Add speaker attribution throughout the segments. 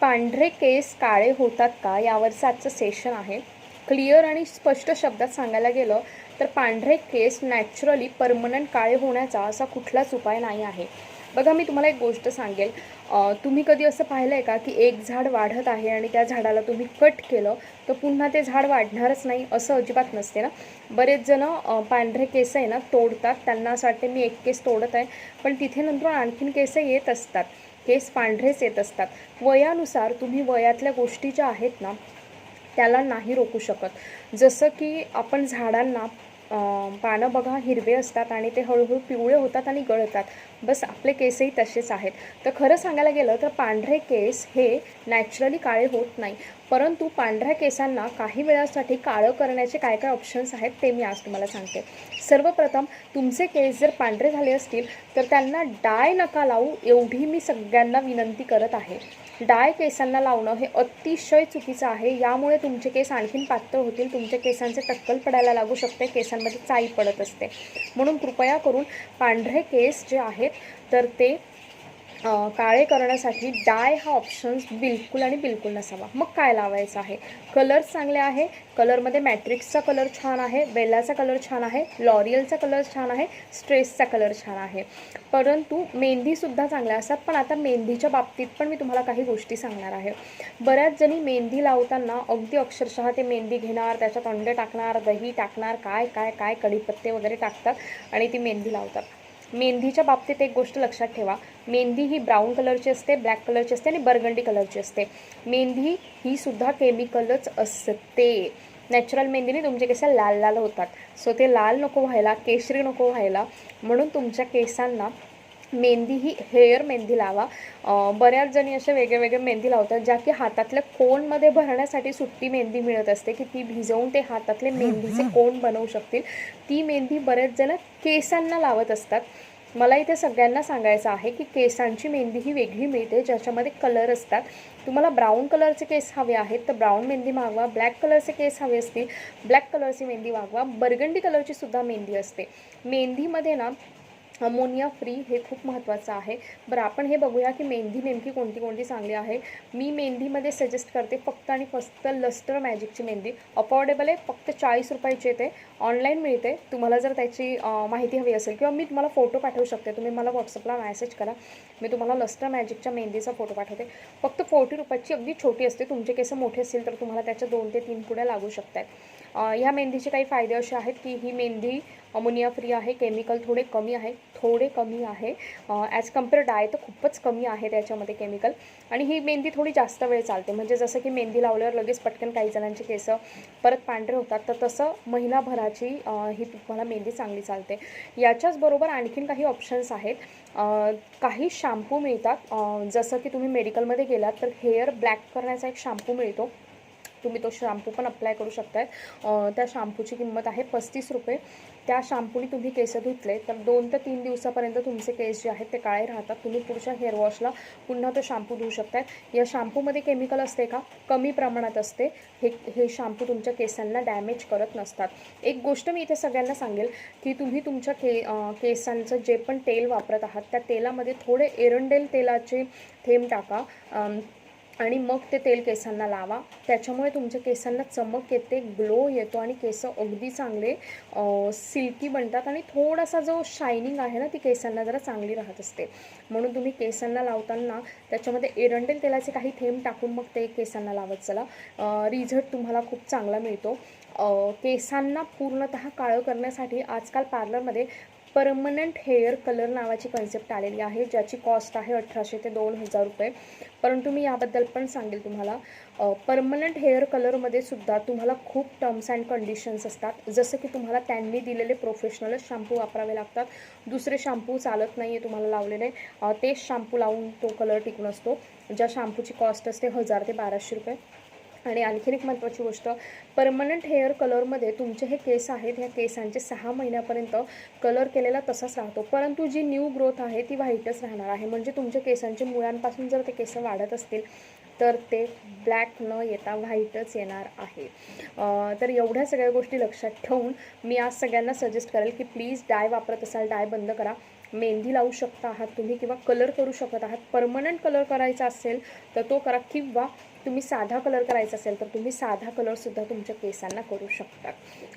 Speaker 1: पांढरे केस काळे होतात का? यावरचं आजचं सेशन आहे. क्लिअर आणि स्पष्ट शब्दात सांगायला गेलं तर पांढरे केस नॅचरली परमनंट काळे होण्याचा असा कुठलाच उपाय नाही आहे. बघा मी तुम्हाला एक गोष्ट सांगेल. तुम्ही कधी असं पाहिलं आहे का की एक झाड वाढत आहे आणि त्या झाडाला तुम्ही कट केलं तर पुन्हा ते झाड वाढणारच नाही असं अजिबात नसते ना? बरेच जण पांढरे केस आहे ना तोडतात. त्यांना असं वाटते मी एक केस तोडत आहे. पण तिथे नंतर आणखीन केस येत असतात. केस पांढरेच येत असतात. वयानुसार तुम्ही वयातल्या गोष्टी ज्या आहेत ना त्याला नाही रोखू शकत. जसं की आपण झाडांना पानं बघा हिरवे असतात आणि ते हळूहळू पिवळे होतात आणि गळतात. बस आपले केसही तसेच आहेत. तर खरं सांगायला गेलं तर पांढरे केस हे नॅचरली काळे होत नाही. परंतु पांढऱ्या केसांना काही वेळासाठी काळं करण्याचे काय काय ऑप्शन्स आहेत ते मी आज तुम्हाला सांगते. सर्वप्रथम तुमचे केस जर पांढरे झाले असतील तर त्यांना डाय नका लावू एवढी मी सगळ्यांना विनंती करत आहे. डाय केसांना लावणं हे अतिशय चुकीचं आहे. यामुळे तुमचे केस आणखीन पातळ होतील तुमच्या केसांचे टक्कल पडायला लागू शकते केसांमध्ये चाई पडत असते. म्हणून कृपया करून पांढरे केस जे आहेत तर ते काळे करण्यासाठी डाय हा ऑप्शन्स बिलकुल आणि बिलकुल नसावा. मग काय लावायचं आहे? कलर चांगले आहे. कलरमध्ये मॅट्रिक्सचा कलर छान आहे. बेलाचा कलर छान आहे. लॉरियलचा कलर छान आहे. स्ट्रेसचा कलर छान आहे. परंतु मेहंदीसुद्धा चांगल्या असतात. पण आता मेहंदीच्या बाबतीत पण मी तुम्हाला काही गोष्टी सांगणार आहे. बऱ्याच जणी मेहंदी लावताना अगदी अक्षरशः ते मेहंदी घेणार त्याच्यात अंडे टाकणार दही टाकणार काय काय काय कढीपत्ते वगैरे टाकतात आणि ती मेहंदी लावतात. मेहंदीच्या बाबतीत एक गोष्ट लक्षात ठेवा. मेहंदी ही ब्राऊन कलरची असते ब्लॅक कलरची असते आणि बर्गंडी कलरची असते. मेहंदी ही सुद्धा केमिकलच असते. नॅचरल मेहंदीने तुमचे केस लाल लाल होतात. सो ते लाल नको व्हायला केशरी नको व्हायला म्हणून तुमच्या केसांना मेहंदी ही हेअर मेहंदी लावा. बऱ्याच जणी अशा वेगळे वेगळे मेहंदी लावतात ज्या की हातातल्या कोनमध्ये भरण्यासाठी सुट्टी मेहंदी मिळत असते की ती भिजवून ते हातातले मेहंदीचे कोन बनवू शकतील? ती मेहंदी बरेच जण केसांना लावत असतात. मला इथे सगळ्यांना सांगायचं आहे की केसांची मेहंदी ही वेगळी मिळते ज्याच्यामध्ये कलर असतात. तुम्हाला ब्राऊन कलरचे केस हवे आहेत तर ब्राऊन मेहंदी मागवा ब्लॅक कलरचे केस हवे असतील ब्लॅक कलरची मेहंदी मागवा बर्गंडी कलरची सुद्धा मेहंदी असते. मेहंदीमध्ये ना अमोनिया फ्री हे खूप महत्त्वाचं आहे. बरं आपण हे बघूया की मेहंदी नेमकी कोणती कोणती चांगली आहे. मी मेहंदीमध्ये सजेस्ट करते फक्त आणि फक्त लस्टर मॅजिकची मेहंदी. अफोर्डेबल आहे फक्त चाळीस रुपयाची येते. ऑनलाईन मिळते. तुम्हाला जर त्याची माहिती हवी असेल किंवा मी तुम्हाला फोटो पाठवू शकते. तुम्ही मला व्हॉट्सअपला मॅसेज करा. मी तुम्हाला लस्टर मॅजिकच्या मेहंदीचा फोटो पाठवते. फक्त फोर्टी रुपयाची अगदी छोटी असते. तुमचे केस मोठे असतील तर तुम्हाला त्याच्या दोन ते तीन पुड्या लागू शकतात ह्या मेहंदीचे काही फायदे असे आहेत की ही मेहंदी अमोनिया फ्री आहे. केमिकल थोडे कमी आहे. थोडे कमी आहे. ॲज कंपेअर डाय तर खूपच कमी आहे त्याच्यामध्ये केमिकल आणि ही मेहंदी थोडी जास्त वेळ चालते. म्हणजे जसं की मेहंदी लावल्यावर लगेच पटकन काही जणांचे केस परत पांढरे होतात. तर तसं महिनाभराची ही तुम्हाला मेहंदी चांगली चालते. याच्याच बरोबर आणखीन काही ऑप्शन्स आहेत. काही शॅम्पू मिळतात. जसं की तुम्ही मेडिकलमध्ये गेलात तर हेअर ब्लॅक करण्याचा एक शॅम्पू मिळतो. तुम्ही तो शॅम्पू पण अप्लाय करू शकताय. त्या शॅम्पूची किंमत आहे पस्तीस रुपये. त्या शॅम्पूने तुम्ही केस धुतले तर दोन ते तीन दिवसापर्यंत तुमचे केस जे आहेत ते काळे राहतात. तुम्ही पुढच्या हेअरवॉशला पुन्हा तो शॅम्पू धुवू शकताय. या शॅम्पूमध्ये केमिकल असते का? कमी प्रमाणात असते. हे हे शॅम्पू तुमच्या केसांना डॅमेज करत नसतात. एक गोष्ट मी इथे सगळ्यांना सांगेल की तुम्ही तुमच्या के केसांचं जे पण तेल वापरत आहात त्या तेलामध्ये थोडे एरंडेल तेलाचे थेंब टाका. आणि मग ते तेल केसांना लावा. त्याच्यामुळे तुमच्या केसांना चमक येते ग्लो येतो आणि केस अगदी चांगले सिल्की बनतात आणि थोडासा जो शायनिंग आहे ना ती केसांना जरा चांगली राहत असते. म्हणून तुम्ही केसांना लावताना त्याच्यामध्ये एरंडेल तेलाचे काही थेंब टाकून मग ते केसांना लावत चला. रिझल्ट तुम्हाला खूप चांगला मिळतो. केसांना पूर्णतः काळं करण्यासाठी आजकाल पार्लरमध्ये परमनंट हेअर कलर नावाची कन्सेप्ट आलेली आहे ज्याची कॉस्ट आहे अठराशे ते दोन हजार रुपये. परंतु मी याबद्दल पण सांगेल तुम्हाला. परमनंट हेअर कलरमध्ये सुद्धा तुम्हाला खूप टर्म्स अँड कंडिशन्स असतात. जसं की तुम्हाला त्यांनी दिलेले प्रोफेशनलच शॅम्पू वापरावे लागतात. दुसरे शॅम्पू चालत नाही आहे तुम्हाला लावलेले. तेच शॅम्पू लावून तो कलर टिकून असतो. ज्या शॅम्पूची कॉस्ट असते हजार ते बाराशे रुपये. आणि आणखीन एक महत्त्वाची गोष्ट परमनंट हेअर कलरमध्ये तुमचे हे केस आहेत ह्या केसांचे सहा महिन्यापर्यंत कलर केलेला तसाच राहतो. परंतु जी न्यू ग्रोथ आहे ती व्हाईटच राहणार आहे. म्हणजे तुमच्या केसांचे मुळांपासून जर ते केस वाढत असतील तर ते ब्लॅक न येता व्हाईटच येणार आहे. तर एवढ्या सगळ्या गोष्टी लक्षात ठेवून मी आज सगळ्यांना सजेस्ट करेल की प्लीज डाय वापरत असाल डाय बंद करा. मेहंदी लावू शकता आहात तुम्ही किंवा कलर करू शकत आहात. परमनंट कलर करायचा असेल तर तो करा किंवा तुम्ही साधा कलर करायचा असेल तर तुम्ही साधा कलरसुद्धा तुमच्या केसांना करू शकता.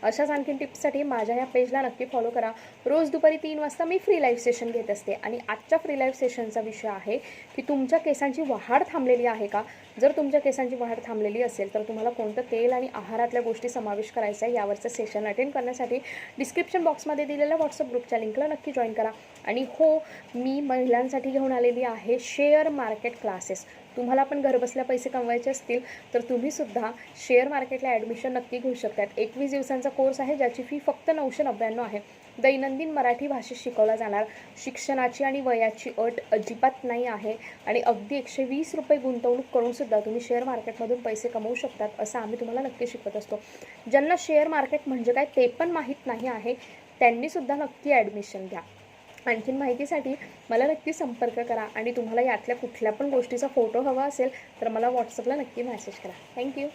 Speaker 1: अशाच आणखीन टिप्ससाठी माझ्या या पेजला नक्की फॉलो करा. रोज दुपारी तीन वाजता मी फ्री लाईव्ह सेशन घेत असते. आणि आजच्या फ्री लाईव्ह सेशनचा विषय आहे की तुमच्या केसांची वाढ थांबलेली आहे का? जर तुमच्या केसांची वाढ थांबलेली असेल तर तुम्हाला कोणतं तेल आणि आहारातल्या गोष्टी समावेश करायचा आहे यावरचं सेशन अटेंड करण्यासाठी डिस्क्रिप्शन बॉक्समध्ये दिलेल्या व्हॉट्सअप ग्रुपच्या लिंकला नक्की जॉईन करा. आणि हो मी महिलांसाठी घेऊन आलेली आहे शेअर मार्केट क्लासेस तुम्हाला पण घरबसल्या पैसे कमवायचे असतील तर तुम्हीसुद्धा शेअर मार्केटला ॲडमिशन नक्की घेऊ शकतात. एकवीस दिवसांचा कोर्स आहे ज्याची फी फक्त नऊशे नव्याण्णव आहे. दैनंदिन मराठी भाषेत शिकवला जाणार. शिक्षणाची आणि वयाची अट अजिबात नाही आहे. आणि अगदी एकशे वीस रुपये गुंतवणूक करूनसुद्धा तुम्ही शेअर मार्केटमधून पैसे कमवू शकतात असं आम्ही तुम्हाला नक्की शिकवत असतो. ज्यांना शेअर मार्केट म्हणजे काय ते पण माहीत नाही आहे त्यांनीसुद्धा नक्की ॲडमिशन घ्या. आणखीन माहितीसाठी मला नक्की संपर्क करा आणि तुम्हाला यातल्या कुठल्या पण गोष्टीचा फोटो हवा असेल तर मला व्हॉट्सअपला नक्की मेसेज करा. थँक्यू